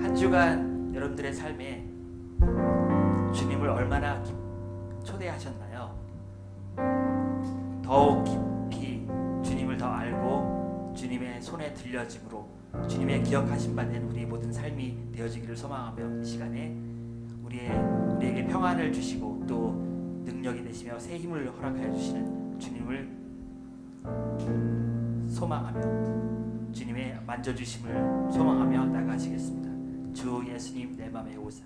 한 주간 여러분들의 삶에 주님을 얼마나 깊- 초대하셨나요? 더욱 깊이 주님을 더 알고 주님의 손에 들려짐으로 주님의 기억하신 바 된 우리 모든 삶이 되어지기를 소망하며 이 시간에 우리의 우리에게 평안을 주시고 또 능력이 되시며 새 힘을 허락하여 주시는 주님을 소망하며 주님의 만져주심을 소망하며 나가시겠습니다. 주 예수님 내 맘에 오사.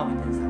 마음 있는 사람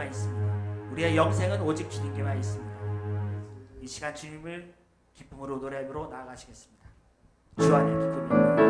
주님께만 있습니다. 우리의 영생은 오직 주님께만 있습니다. 이 시간 주님을 기쁨으로 노래로 나아가시겠습니다. 주 안에 기쁨입니다.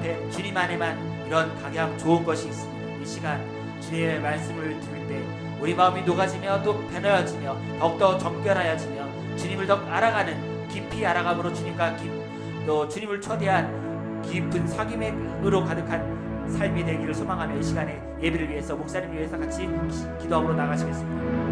앞에 주님 안에만 이런 강약 좋은 것이 있습니다. 이 시간 주님의 말씀을 들을 때 우리 마음이 녹아지며 또 변화여지며 더욱더 정결하여지며 주님을 더 알아가는 깊이 알아감으로 주님과 깊, 또 주님을 초대한 깊은 사귐으로 가득한 삶이 되기를 소망하며 이 시간에 예배를 위해서 목사님을 위해서 같이 기- 기도함으로 나가시겠습니다.